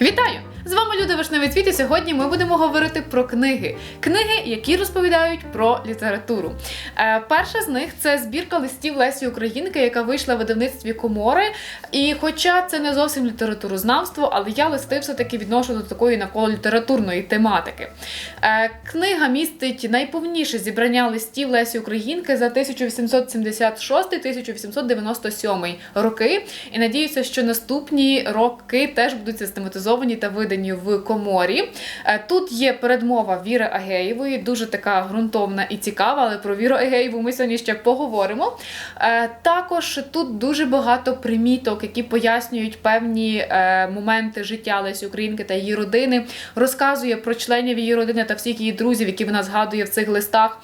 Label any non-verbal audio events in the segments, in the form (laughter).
Вітаю! Вами Люда Вишневий Цвіт і сьогодні ми будемо говорити про книги. Книги, які розповідають про літературу. Е, перша з них це збірка листів Лесі Українки, яка вийшла в видавництві Комори. І хоча це не зовсім літературознавство, але я листи все-таки відношу до такої навколо літературної тематики. Е, книга містить найповніше зібрання листів Лесі Українки за 1876-1897 роки. І надіюся, що наступні роки теж будуть систематизовані та видані в коморі. Е, Тут є передмова Віри Агеєвої, дуже така ґрунтовна і цікава, але про Віру Агеєву ми сьогодні ще поговоримо. Е, Також тут дуже багато приміток, які пояснюють певні е, моменти життя Лесі Українки та її родини. Розказує про членів її родини та всіх її друзів, які вона згадує в цих листах.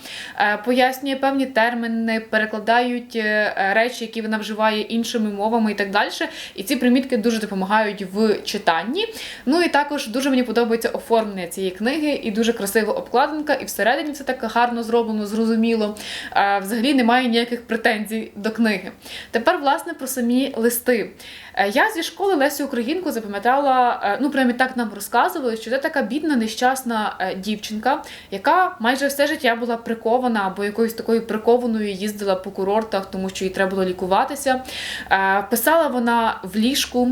Пояснює певні терміни, перекладають речі, які вона вживає іншими мовами і так далі. І ці примітки дуже допомагають в читанні. Ну і також дуже мені подобається оформлення цієї книги, і дуже красива обкладинка, і всередині все так гарно зроблено, зрозуміло. Взагалі немає ніяких претензій до книги. Тепер, власне, про самі листи. Е, Я зі школи Лесі Українку запам'ятала, е, ну прямо так нам розказували, що це така бідна, нещасна е, дівчинка, яка майже все життя була прикована або якоюсь такою прикованою їздила по курортах, тому що їй треба було лікуватися. Писала вона в ліжку,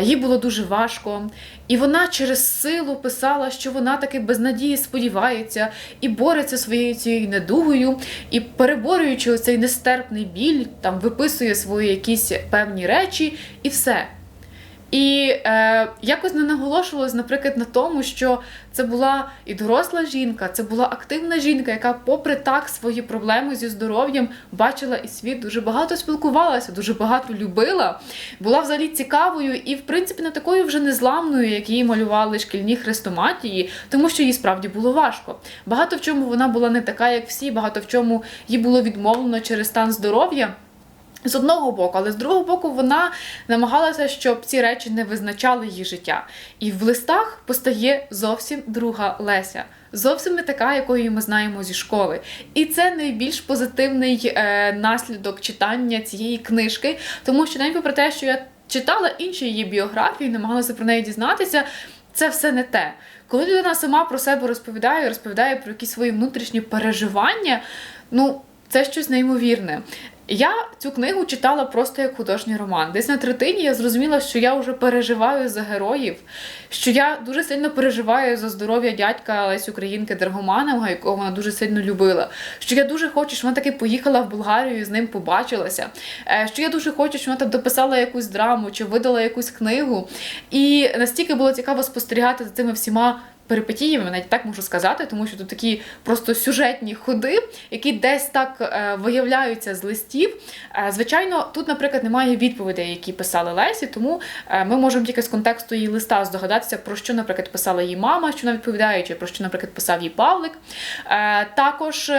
їй було дуже важко. І вона через силу писала, що вона таки без надії сподівається і бореться своєю цією недугою, і переборюючи цей нестерпний біль, там виписує свої якісь певні речі, і все. І е, якось не наголошувалось, наприклад, на тому, що це була і доросла жінка, це була активна жінка, яка, попри так, свої проблеми зі здоров'ям бачила і світ, дуже багато спілкувалася, дуже багато любила, була взагалі цікавою і, в принципі, не такою вже незламною, як її малювали шкільні хрестоматії, тому що їй справді було важко. Багато в чому вона була не така, як всі, багато в чому їй було відмовлено через стан здоров'я. З одного боку, але з другого боку, вона намагалася, щоб ці речі не визначали її життя. І в листах постає зовсім друга Леся. Зовсім не така, якою ми знаємо зі школи. І це найбільш позитивний е, наслідок читання цієї книжки, тому що навіть попри те, що я читала інші її біографії, намагалася про неї дізнатися, це все не те. Коли людина сама про себе розповідає, розповідає про якісь свої внутрішні переживання, ну це щось неймовірне. Я цю книгу читала просто як художній роман. Десь на третині я зрозуміла, що я вже переживаю за героїв, що я дуже сильно переживаю за здоров'я дядька Лесі Українки Драгоманова, якого вона дуже сильно любила. Що я дуже хочу, щоб вона таки поїхала в Болгарію і з ним побачилася. Е, Що я дуже хочу, щоб вона там дописала якусь драму чи видала якусь книгу. І настільки було цікаво спостерігати за цими всіма перипетіями, навіть так можу сказати, тому що тут такі просто сюжетні ходи, які десь так е, виявляються з листів. Е, звичайно, тут, наприклад, немає відповідей, які писали Лесі, тому е, ми можемо тільки з контексту її листа здогадатися, про що, наприклад, писала її мама, що вона відповідає, чи про що, наприклад, писав її Павлик. Також.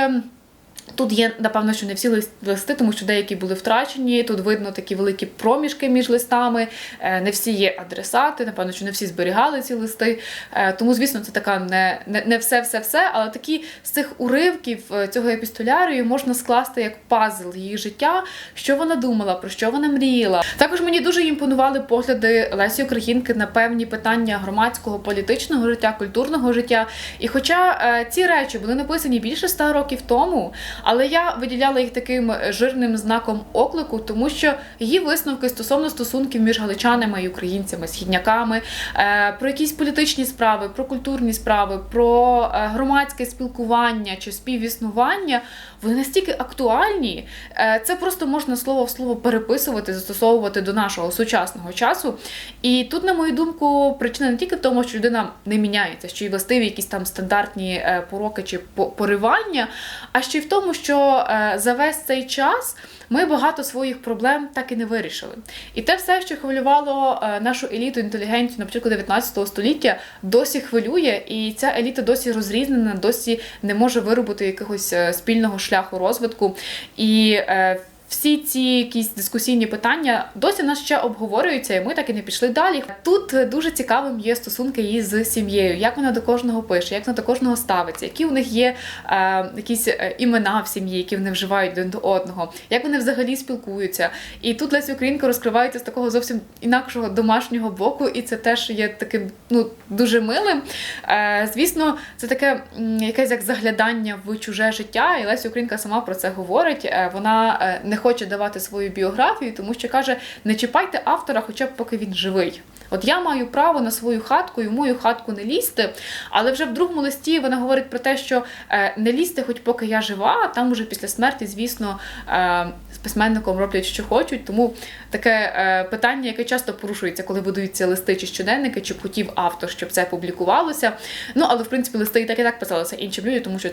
Тут є, напевно, що не всі листи, тому що деякі були втрачені. Тут видно такі великі проміжки між листами. е, Не всі є адресати, напевно, що не всі зберігали ці листи. Е, Тому, звісно, це така не, не, все-все-все, але такі з цих уривків е, цього епістолярію можна скласти як пазл її життя, що вона думала, про що вона мріяла. Також мені дуже імпонували погляди Лесі Українки на певні питання громадського, політичного життя, культурного життя. І хоча ці речі були написані більше ста років тому, але я виділяла їх таким жирним знаком оклику, тому що її висновки стосовно стосунків між галичанами і українцями, східняками, е, про якісь політичні справи, про культурні справи, про е, громадське спілкування чи співіснування, вони настільки актуальні. Е, Це просто можна слово в слово переписувати, застосовувати до нашого сучасного часу. І тут, на мою думку, причина не тільки в тому, що людина не міняється, що їй властиві якісь там стандартні е, пороки чи по- поривання, а ще й в тому, що е, за весь цей час ми багато своїх проблем так і не вирішили. І те все, що хвилювало нашу еліту інтелігенцію на початку 19 століття, досі хвилює, і ця еліта досі розрізнена, досі не може виробити якогось спільного шляху розвитку. І е, всі ці якісь дискусійні питання досі нас ще обговорюються, і ми так і не пішли далі. Тут дуже цікавим є стосунки її з сім'єю, як вона до кожного пише, як вона до кожного ставиться, які у них є е, якісь е, імена в сім'ї, які вони вживають один до одного, як вони взагалі спілкуються. І тут Леся Українка розкривається з такого зовсім інакшого домашнього боку, і це теж є таким ну дуже милим. Е, звісно, це таке якесь як заглядання в чуже життя, і Леся Українка сама про це говорить. Е, Вона е, не хоче давати свою біографію, тому що каже: не чіпайте автора, хоча б поки він живий. От я маю право на свою хатку і в мою хатку не лізти. Але вже в другому листі вона говорить про те, що е, не лізьте, хоч поки я жива, а там уже після смерті, звісно, е, з письменником роблять, що хочуть. Тому таке е, питання, яке часто порушується, коли будуються листи чи щоденники, чи хотів автор, щоб це публікувалося. Ну але в принципі листи і так і так писалися іншим людям, тому що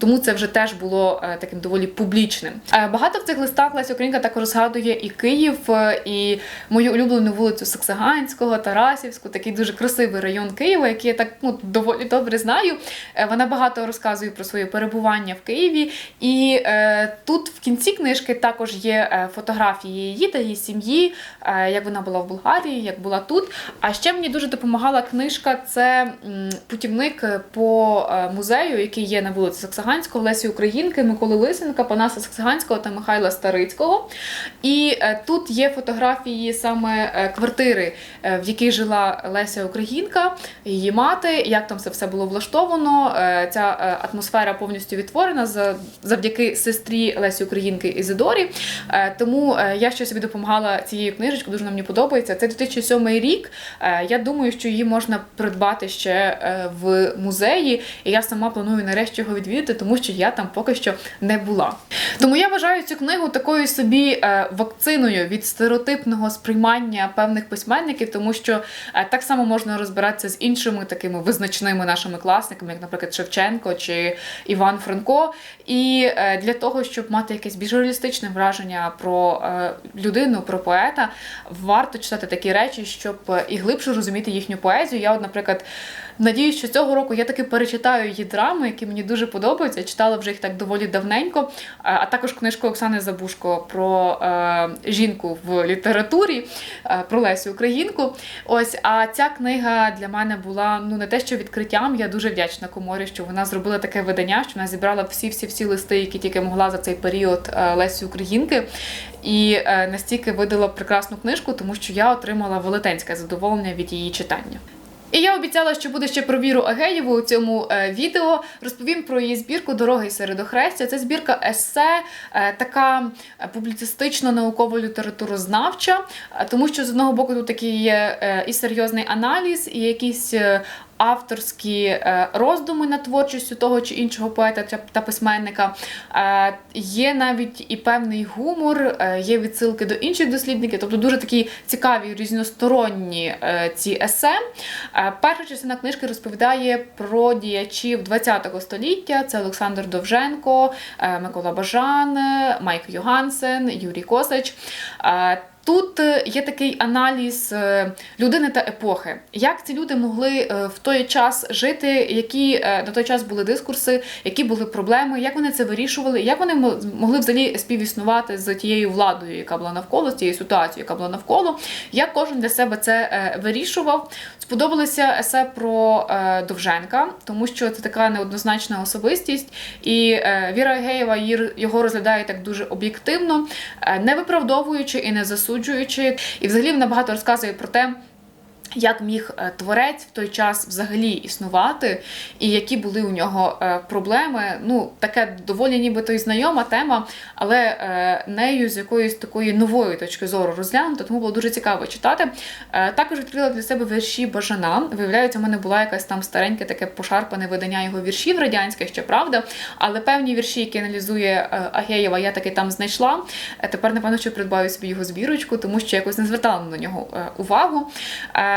тому це вже теж було е, таким доволі публічним. Е, багато в цих листах Леся Українка також згадує і Київ, е, і мою улюблену вулицю Саксаганського, Тарасівську, такий дуже красивий район Києва, який я так ну, доволі добре знаю. Е, вона багато розказує про своє перебування в Києві. І е, тут в кінці книжки також є е, фотографії її та її сім'ї, е, як вона була в Болгарії, як була тут. А ще мені дуже допомагала книжка. Це путівник по музею, який є на вулиці Саксаганського, Лесі Українки, Миколи Лисенка, Панаса Саксаганського та Михайла Старицького. І е, тут є фотографії саме е, квартири, е, в якій жила Леся Українка, її мати, як там це все було влаштовано. Ця атмосфера повністю відтворена завдяки сестрі Лесі Українки Ізидорі. Тому я ще собі допомагала цією книжечкою, дуже мені подобається. Це 2007 рік. Я думаю, що її можна придбати ще в музеї, і я сама планую нарешті його відвідати, тому що я там поки що не була. Тому я вважаю цю книгу такою собі е, вакциною від стереотипного сприймання певних письменників, тому що е, так само можна розбиратися з іншими такими визначними нашими класиками, як, наприклад, Шевченко чи Іван Франко. І е, для того, щоб мати якесь більш реалістичне враження про людину, про поета, варто читати такі речі, щоб і глибше розуміти їхню поезію. Я, от, наприклад, надіюсь, що цього року я таки перечитаю її драми, які мені дуже подобаються. Читала вже їх так доволі давненько. А також книжку Оксани Забушко про е, жінку в літературі, е, про Лесю Українку. Ось, а ця книга для мене була ну не те, що відкриттям. Я дуже вдячна коморі, що вона зробила таке видання, що вона зібрала всі всі всі листи, які тільки могла за цей період е, Лесі Українки. І е, настільки видала прекрасну книжку, тому що я отримала велетенське задоволення від її читання. І я обіцяла, що буде ще про Віру Агеєву у цьому е, відео. Розповім про її збірку Дороги середохрестя. Це збірка есе, е, така е, публіцистично-науково-літературознавча, тому що з одного боку тут такий є і серйозний аналіз, і якісь. Авторські е, роздуми над творчістю того чи іншого поета та- письменника. Е, Є навіть і певний гумор, е, є відсилки до інших дослідників, тобто дуже такі цікаві різносторонні ці есе. Перша частина книжки розповідає про діячів ХХ століття: це Олександр Довженко, Микола Бажан, Майк Йогансен, Юрій Косач. Тут е, є такий аналіз е, людини та епохи. Як ці люди могли е, в той час жити, які на той час були дискурси, які були проблеми, як вони це вирішували, як вони мо- могли взагалі співіснувати з тією владою, яка була навколо, з тією ситуацією, яка була навколо, як кожен для себе це вирішував. Сподобалося есе про Довженка, тому що це така неоднозначна особистість, і Віра Геєва його розглядає так дуже об'єктивно, не виправдовуючи і не засуджуючи. І взагалі вона багато розказує про те. Як міг е, творець в той час взагалі існувати, і які були у нього е, проблеми? Ну, таке доволі нібито і знайома тема, але е, нею з якоїсь такої нової точки зору розглянута, тому було дуже цікаво читати. Також відкрила для себе вірші Бажана. Виявляється, в мене була якась там стареньке таке пошарпане видання його віршів радянських, ще правда. Але певні вірші, які аналізує Агеєва, я таки там знайшла. Тепер, напевно, що придбаю собі його збірочку, тому що якось не звертала на нього увагу.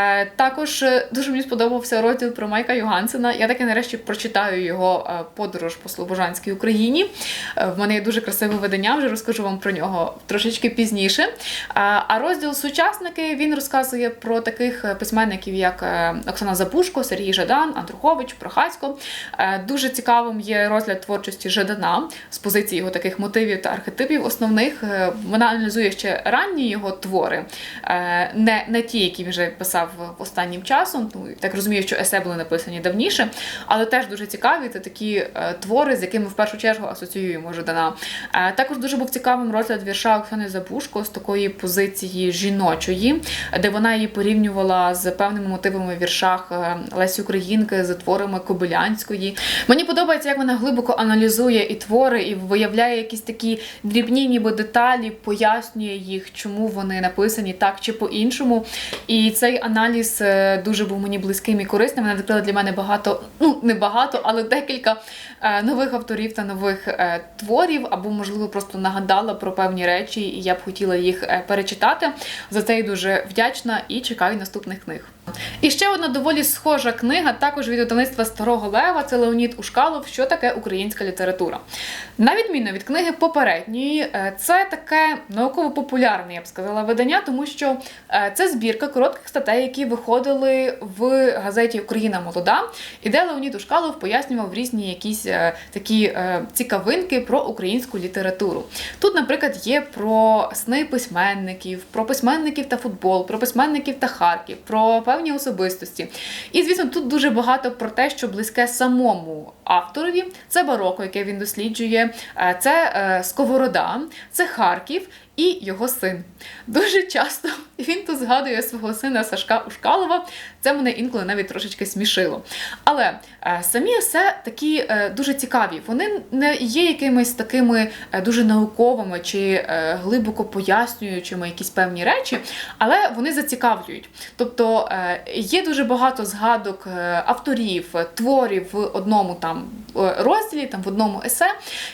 Е, також е, дуже мені сподобався розділ про Майка Йогансена. Я таки нарешті прочитаю його е, подорож по Слобожанській Україні. В мене є дуже красиве видання, вже розкажу вам про нього трошечки пізніше. А розділ сучасники він розказує про таких письменників, як Оксана Запушко, Сергій Жадан, Андрухович, Прохасько. Дуже цікавим є розгляд творчості Жадана з позиції його таких мотивів та архетипів основних. Вона аналізує ще ранні його твори, не, не ті, які він вже писав останнім часом. Ну, так розумію, що есе були написані давніше, але теж дуже цікаві. Це такі е, твори, з якими в першу чергу асоціюємо Жадана. Е, також дуже був цікавим розгляд вірша Оксани Забушко з такої позиції жіночої, де вона її порівнювала з певними мотивами в віршах е, Лесі Українки, з творами Кобилянської. Мені подобається, як вона глибоко аналізує і твори, і виявляє якісь такі дрібні, ніби деталі, пояснює їх, чому вони написані так чи по-іншому. І цей аналіз е, дуже був мені близьким і корисним. Вона відкрила для мене багато, ну не багато, але декілька е, нових авторів та нових е, творів, або, можливо, просто нагадала про певні речі, і я б хотіла їх перечитати. За це я дуже вдячна і чекаю наступних книг. І ще одна доволі схожа книга, також від видавництва Старого Лева, це Леонід Ушкалов, що таке українська література. На відміну від книги попередньої, е, це таке науково-популярне, я б сказала, видання, тому що е, це збірка коротких статей, які виходили в газеті Україна молода, і де Леонід Ушкалов пояснював різні якісь е, такі цікавинки про українську літературу. Тут, наприклад, є про сни письменників, про письменників та футбол, про письменників та Харків, про певні особистості. І, звісно, тут дуже багато про те, що близьке самому авторові. Це бароко, яке він досліджує, е, це е, Сковорода, це Харків. І його син. Дуже часто (laughs) він тут згадує свого сина Сашка Ушкалова. Це мене інколи навіть трошечки смішило. Але самі все такі е, дуже цікаві. Вони не є якимись такими е, дуже науковими чи е, глибоко пояснюючими якісь певні речі, але вони зацікавлюють. Тобто е, є дуже багато згадок е, авторів, е, творів в одному там е, розділі, там в одному есе,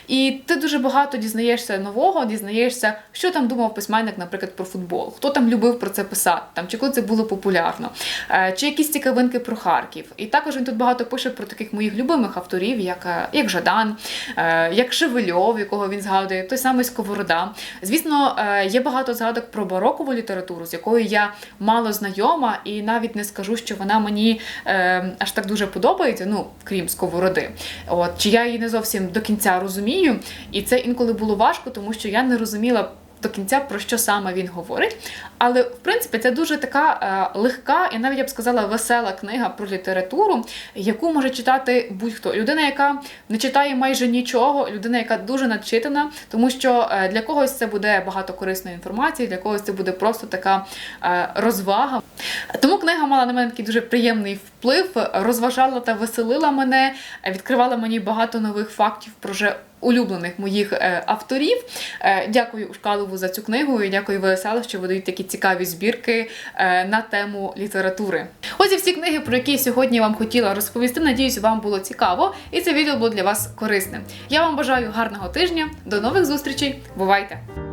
і ти дуже багато дізнаєшся нового, дізнаєшся, що там думав письменник, наприклад, про футбол, хто там любив про це писати, там чи коли це було популярно, е, чи якісь цікавинки про Харків. І також він тут багато пише про таких моїх любимих авторів, як, е, як Жадан, е, як Шевельов, якого він згадує, той самий Сковорода. Звісно, е, є багато згадок про барокову літературу, з якою я мало знайома, і навіть не скажу, що вона мені аж так дуже подобається, ну крім Сковороди. От чи я її не зовсім до кінця розумію, і це інколи було важко, тому що я не розуміла. До кінця про що саме він говорить, але в принципі це дуже така е, легка і навіть я б сказала весела книга про літературу, яку може читати будь-хто. Людина, яка не читає майже нічого, людина, яка дуже начитана, тому що е, для когось це буде багато корисної інформації, для когось це буде просто така е, розвага. Тому книга мала на мене такий дуже приємний вплив, розважала та веселила мене, відкривала мені багато нових фактів про вже улюблених моїх е, авторів. Е, дякую Ушкалову за цю книгу і дякую ВСЛ, що видають такі цікаві збірки е, на тему літератури. Ось і всі книги, про які сьогодні вам хотіла розповісти. Надіюсь, вам було цікаво, і це відео було для вас корисним. Я вам бажаю гарного тижня. До нових зустрічей. Бувайте!